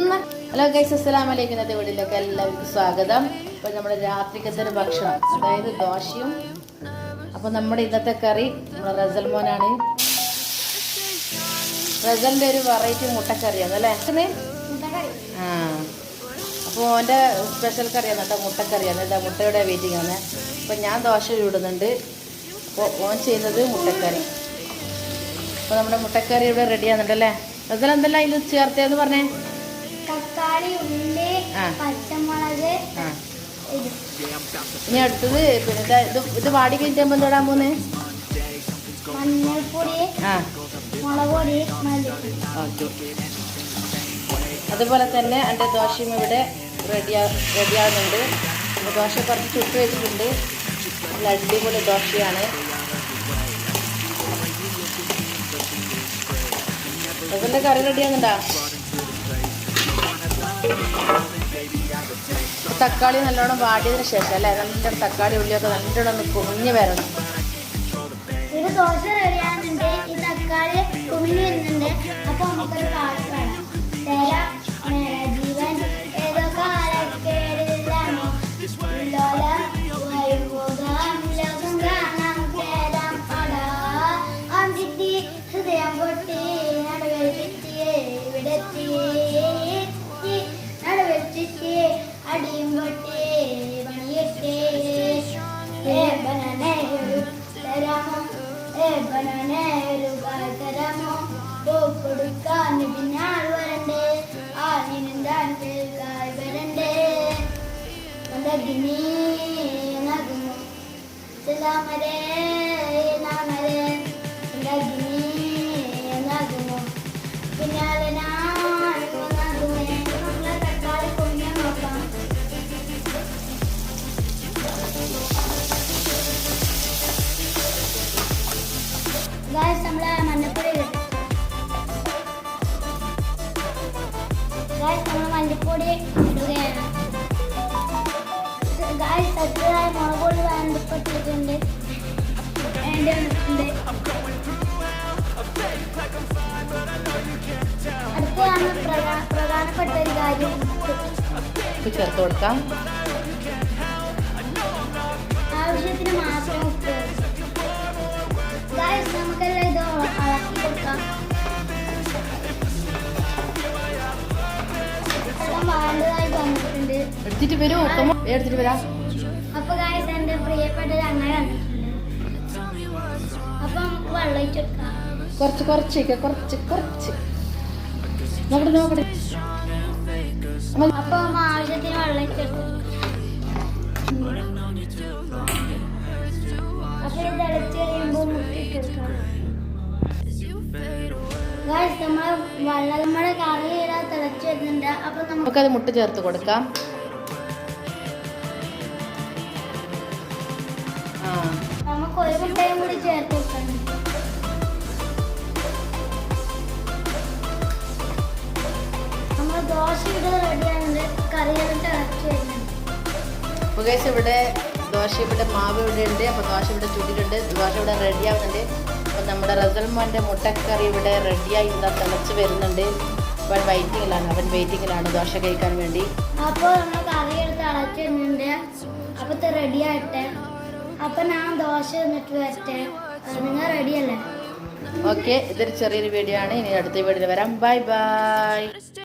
Hello guys അസ്സലാം വലൈക്കും ഇന്നത്തെ വീട്ടിലേക്ക് എല്ലാവർക്കും സ്വാഗതം. അപ്പോൾ നമ്മുടെ രാത്രിക്കത്തെ ഒരു ഭക്ഷണം. അതായത് ദോശയും. അപ്പോൾ നമ്മുടെ ഇന്നത്തെ കറി നമ്മുടെ റസൽ മോനാണ്. റസലിന്റെ ഒരു വെറൈറ്റി മുട്ടക്കറിയാണ് അല്ലേ? ആ. അപ്പോൾ ഓന്റെ സ്പെഷ്യൽ കറിയാണ് കേട്ടോ മുട്ടക്കറിയാണ്. ഇതാ മുട്ടയുടെ വെയിറ്റിംഗ് ആണ്. അപ്പോൾ ഞാൻ ദോശ ചൂടുന്നുണ്ട്. അപ്പോൾ ഓൻ ചെയ്യുന്നത് മുട്ടക്കറി. അപ്പോൾ നമ്മുടെ മുട്ടക്കറി ഇവിടെ റെഡി ആകുന്നുണ്ടല്ലേ റസൽ എന്തെല്ലാം അതിൽ ചേർത്തതെന്ന് പറഞ്ഞേ? തക്കാളി ഉള്ളി. പച്ചമുളക് ഇനി അടുത്തത് പിന്നെ ഇത് ഇത് വാടി കഴിഞ്ഞാൽ തൊടാൻ പോന്നേ മഞ്ഞൾപ്പൊടി മുളക് പൊടി ഓക്കെ അതുപോലെ തന്നെ എന്റെ ദോശയും ഇവിടെ റെഡിയാ റെഡിയാകുന്നുണ്ട് ദോശ കുറച്ച് ചുട്ട് വെച്ചിട്ടുണ്ട്. നല്ല അടിപൊളി ദോശയാണ്. അതുകൊണ്ട് കറി റെഡിയാകുന്നുണ്ടോ തക്കാളി നല്ലോണം വാടിയതിന് ശേഷം അല്ലേ? നല്ല തക്കാളി ഉള്ളിയൊക്കെ നല്ലോണം ഒന്ന് കുഞ്ഞ് വരണം. ഇത് ദോശ ഈ തക്കാളി കുമിഞ്ഞ് വരുന്നുണ്ട്. അപ്പൊ നമുക്കൊരു വേണം. തേര ഏ ബനാനേരു തരാമോ കൊടുക്കാൻ പിന്നാൾ വരണ്ടേ? ആനിനെന്താൻ കായ് വരണ്ടേ? നഗിനി നഗമോ സലാമരേ നാമരേ നമ്മൾ മഞ്ഞപ്പൊടി ഇടുകയാണ്. ഗായ്സ് അടുത്തതായി മുളക് പൊടി വേണ്ടപ്പെട്ടിട്ടുണ്ട് അടുത്തതാണ് പ്രധാ പ്രധാനപ്പെട്ട ഒരു കാര്യം. ചേർത്ത് കൊടുക്കാം. ആവശ്യത്തിന് മാത്രം എടുത്തിട്ട് വരൂ എടുത്തിട്ട് വരാം. അപ്പൊ ഗായ്സ് എന്റെ പ്രിയപ്പെട്ട അങ്ങനെ അപ്പൊ നമുക്ക് വെള്ളം കുറച്ച് കുറച്ചേക്ക് കുറച്ച് കുറച്ച്. നോക്കട്ടെ നോക്കട്ടെ. അപ്പൊ ആവശ്യത്തിന് വെള്ളം അപ്പൊ ഇത് തിളച്ച് കഴിയുമ്പോൾ നമ്മളെ വെള്ളം നമ്മുടെ കറി തിളച്ചു വരുന്നുണ്ട്. അപ്പൊ നമുക്ക് നമുക്കത് മുട്ട ചേർത്ത് കൊടുക്കാം. മുട്ടയും കൂടി ചേർത്ത് വെക്കണം. നമ്മൾ ദോശ ഇവിടെ റെഡിയാണുണ്ട് കറി ഇറക്കി വരുന്നത് ഇവിടെ ദോശ ഇവിടെ മാവ് ഇവിടെ ഉണ്ട്. അപ്പോൾ ദോശ ഇവിടെ ചുട്ടിട്ടുണ്ട് ദോശ ഇവിടെ റെഡി ആവുന്നുണ്ട്. അപ്പോൾ നമ്മുടെ റസൽമാന്റെ മുട്ടക്കറി ഇവിടെ റെഡിയായി ഇതാ തിളച്ച് വരുന്നുണ്ട്. അവൻ വെയിറ്റിങ്ങിലാണ് അവൻ വെയിറ്റിങ്ങിലാണ് ദോശ കഴിക്കാൻ വേണ്ടി. അപ്പോൾ നമ്മൾ കറി എടുത്ത് അടച്ചിട്ടുണ്ട് അപ്പത്തെ അപ്പോൾ ഇത് അപ്പോൾ ഞാൻ ദോശ എന്നിട്ട് വരട്ടെ. നിങ്ങൾ റെഡിയല്ലേ ഓക്കെ ഇതൊരു ചെറിയൊരു വീഡിയോ ആണ്. ഇനി അടുത്ത വീഡിയോയിൽ വരാം. Bye bye